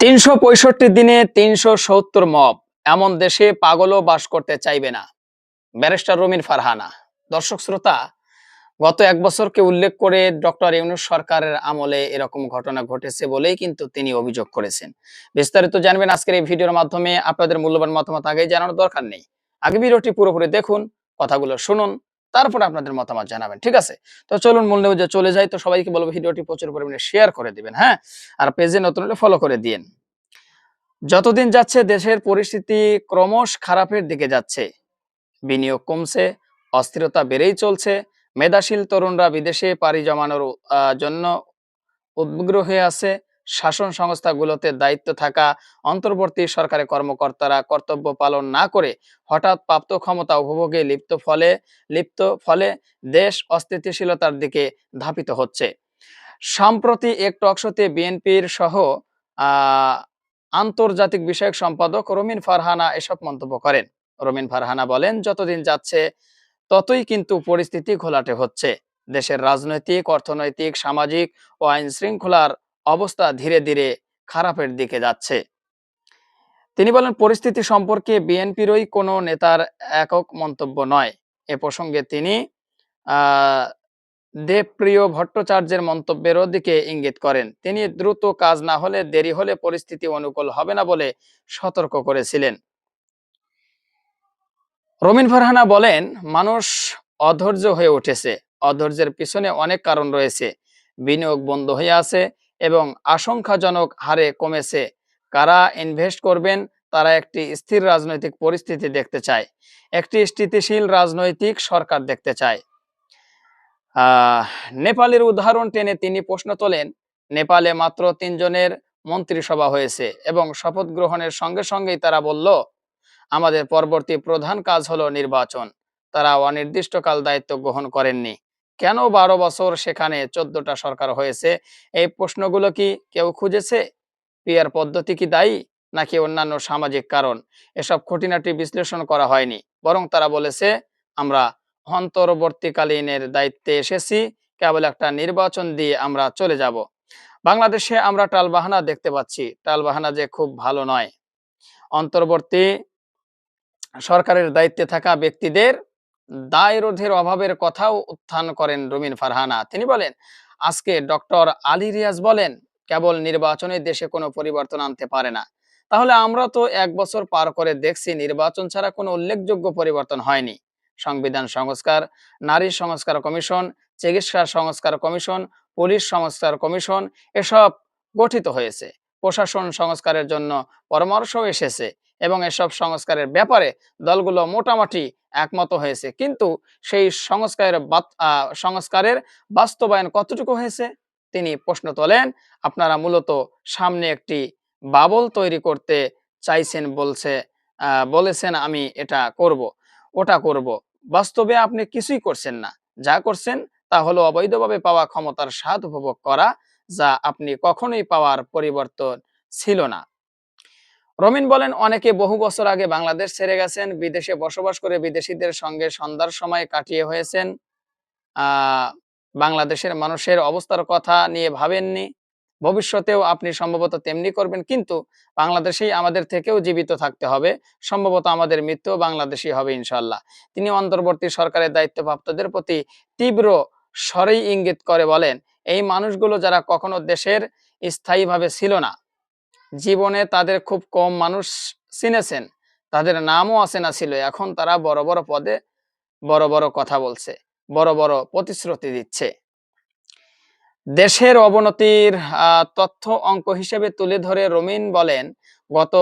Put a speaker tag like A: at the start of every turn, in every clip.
A: তিনশো পঁয়ষট্টি দিনে তিনশো সত্তর মব। এমন দেশে পাগলও বাস করতে চাইবে না। ব্যারিস্টার রুমিন ফারহানা। দর্শক শ্রোতা, গত এক বছরকে উল্লেখ করে ডক্টর ইউনুস সরকারের আমলে এরকম ঘটনা ঘটেছে বলেই কিন্তু তিনি অভিযোগ করেছেন। বিস্তারিত জানবেন আজকের এই ভিডিওর মাধ্যমে। আপনাদের মূল্যবান মতামত আগেই জানানোর দরকার নেই। আগে ভিডিওটি পুরোপুরি দেখুন, কথাগুলো শুনুন তারপর আপনাদের মতামত জানাবেন, ঠিক আছে? তো চলুন মূল নিউজে চলে যাই। তো সবাইকে বলব ভিডিওটি প্রচুর পরিমাণে শেয়ার করে দিবেন হ্যাঁ? আর পেজে নতুন হলে ফলো করে দিন যতদিন যাচ্ছে, দেশের পরিস্থিতি ক্রমশ খারাপের দিকে যাচ্ছে। বিনিয়োগ কমছে, অস্থিরতা বেড়েই চলছে। মেধাশীল তরুণরা বিদেশে পাড়ি জমানোর জন্য উদ্বিগ্ন হয়ে আছে। শাসন সংস্থাগুলোতে দায়িত্ব থাকা অন্তর্বর্তী সরকারের কর্মকর্তারা কর্তব্য পালন না করে হঠাৎ প্রাপ্ত ক্ষমতা উপভোগে লিপ্ত ফলে লিপ্ত ফলে দেশ অস্থিতিশীলতার দিকে ধাপিত হচ্ছে। সম্প্রতি এক টকশোতে বিএনপির সহ আন্তর্জাতিক বিষয়ক সম্পাদক রমিন ফারহানা এসব মন্তব্য করেন। রমিন ফারহানা বলেন, যতদিন যাচ্ছে, ততই কিন্তু পরিস্থিতি ঘোলাটে হচ্ছে। দেশের রাজনৈতিক, অর্থনৈতিক, সামাজিক ও আইন শৃঙ্খলার অবস্থা ধীরে ধীরে খারাপের দিকে যাচ্ছে। তিনি বলেন, পরিস্থিতি সম্পর্কে বিএনপিরই কোনো নেতার একক মন্তব্য নয়। এ প্রসঙ্গে তিনি দেবপ্রিয় ভট্টাচার্যের মন্তব্যেরও দিকে ইঙ্গিত করেন। তিনি দ্রুত কাজ না হলে, দেরি হলে পরিস্থিতি অনুকূল হবে না বলে সতর্ক করেছিলেন। রমিন ফারহানা বলেন, মানুষ অধৈর্য হয়ে উঠেছে। অধৈর্যের পিছনে অনেক কারণ রয়েছে। বিনিয়োগ বন্ধ হয়ে আছে। এবং আশঙ্কাজনক হারে কমেছে। কারা ইনভেস্ট করবেন, তারা একটি স্থির রাজনৈতিক পরিস্থিতি দেখতে চায়। একটি স্থিতিশীল রাজনৈতিক সরকার দেখতে চায়। নেপালের উদাহরণ টেনে তিনি প্রশ্ন তোলেন, নেপালে মাত্র তিনজনের মন্ত্রিসভা হয়েছে এবং শপথ গ্রহণের সঙ্গে সঙ্গেই তারা বলল, আমাদের পরবর্তী প্রধান কাজ হলো নির্বাচন। তারা অনির্দিষ্টকাল দায়িত্ব গ্রহণ করেননি। কেন বারো বছর সেখানে চোদ্দটা সরকার হয়েছে? এই প্রশ্নগুলো কি কেউ খুঁজেছে? পিয়ার পদ্ধতি কি দায়ী নাকি অন্যান্য সামাজিক কারণ? এসব খুঁটিনাটি বিশ্লেষণ করা হয়নি। বরং তারা বলেছে, আমরা অন্তর্বর্তীকালীনের দায়িত্বে এসেছি, কেবল একটা নির্বাচন দিয়ে আমরা চলে যাব। বাংলাদেশে আমরা টালবাহানা দেখতে পাচ্ছি। টালবাহানা যে খুব ভালো নয়। অন্তর্বর্তী সরকারের দায়িত্বে থাকা ব্যক্তিদের দায় রোধের অভাবের কথাও উত্থান করেন রুমিন ফারহানা। তিনি বলেন, আজকে ডক্টর আলী রিয়াজ বলেন, কেবল নির্বাচনে দেশে কোনো পরিবর্তন আনতে পারে না। তাহলে আমরা তো এক বছর পার করে দেখছি নির্বাচন ছাড়া কোনো উল্লেখযোগ্য পরিবর্তন হয়নি। সংবিধান সংস্কার, নারী সংস্কার কমিশন, চিকিৎসা সংস্কার কমিশন, পুলিশ সংস্কার কমিশন, এসব গঠিত হয়েছে। প্রশাসন সংস্কারের জন্য পরামর্শও এসেছে এবং এসব সংস্কারের ব্যাপারে দলগুলো মোটামুটি একমত হয়েছে। কিন্তু সেই সংস্কারের সংস্কারের বাস্তবায়ন কতটুকু হয়েছে? তিনি প্রশ্ন তোলেন, আপনারা মূলত সামনে একটি বাবল তৈরি করতে চাইছেন বলছে বলেছেন আমি এটা করব, ওটা করব। বাস্তবে আপনি কিছুই করছেন না। যা করছেন তা হলো অবৈধভাবে পাওয়া ক্ষমতার স্বাদ উপভোগ করা, যা আপনি কখনোই পাওয়ার পরিবর্তন ছিল না। রমিন বলেন, অনেকে বহু বছর আগে বাংলাদেশ ছেড়ে গেছেন, বিদেশে বসবাস করে বিদেশিদের সঙ্গে সন্ধ্যার সময় কাটিয়ে হয়েছেন। বাংলাদেশের মানুষের অবস্থার কথা নিয়ে ভাবেননি। ভবিষ্যতেও আপনি সম্ভবত তেমনি করবেন, কিন্তু বাংলাদেশেই আমাদের থেকেও জীবিত থাকতে হবে। সম্ভবত আমাদের মৃত্যু বাংলাদেশই হবে ইনশাল্লাহ তিনি অন্তর্বর্তী সরকারের দায়িত্বপ্রাপ্তদের প্রতি তীব্র স্বরেই ইঙ্গিত করে বলেন, এই মানুষগুলো যারা কখনো দেশের স্থায়ীভাবে ছিল না জীবনে তাদের খুব কম মানুষ চিনেছেন। তাদের নামও না ছিল। এখন তারা বড় বড় পদে বড় বড় কথা বলছে, বড় বড় প্রতিশ্রুতি দিচ্ছে। দেশের অবনতির তথ্য অঙ্ক হিসেবে তুলে ধরে রমিন বলেন, গত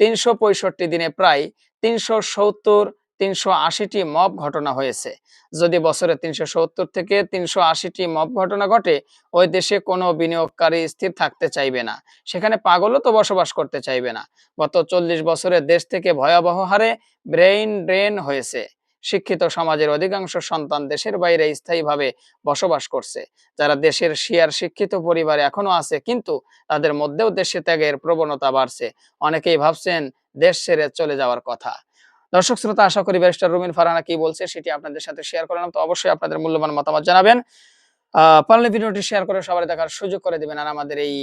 A: তিনশো পঁয়ষট্টি দিনে প্রায় তিনশো সত্তর তিনশো আশিটি মব ঘটনা হয়েছে। যদি বছরে তিনশো সত্তর থেকে তিনশো আশিটি মব ঘটনা ঘটে, ওই দেশে কোনো বিনিয়োগকারী স্থির থাকতে চাইবে না। সেখানে পাগলও তো বসবাস করতে চাইবে না। গত চল্লিশ বছরে দেশ থেকে ভয়াবহ হারে ব্রেইন ড্রেন হয়েছে। শিক্ষিত সমাজের অধিকাংশ সন্তান দেশের বাইরে স্থায়ীভাবে বসবাস করছে। যারা দেশের শিয়ার শিক্ষিত পরিবারে এখনও আছে, কিন্তু তাদের মধ্যেও দেশে ত্যাগের প্রবণতা বাড়ছে। অনেকেই ভাবছেন দেশ ছেড়ে চলে যাওয়ার কথা। দর্শক শ্রোতা, আশা করি ব্যারিস্টার রুমিন ফারানা কি বলছে সেটি আপনাদের সাথে শেয়ার করলাম তো অবশ্যই আপনাদের মূল্যবান মতামত জানাবেন। পারলে ভিডিওটি শেয়ার করে সবাই দেখার সুযোগ করে দেবেন। আর আমাদের এই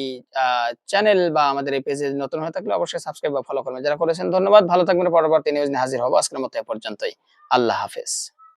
A: চ্যানেল বা আমাদের এই পেজে নতুন হয়ে থাকলে অবশ্যই সাবস্ক্রাইব বা ফলো করবেন। যারা করেছেন ধন্যবাদ। ভালো থাকবেন। পরবর্তী নিউজ নিয়ে হাজির হব। আজকের মতো এ পর্যন্তই। আল্লাহ হাফেজ।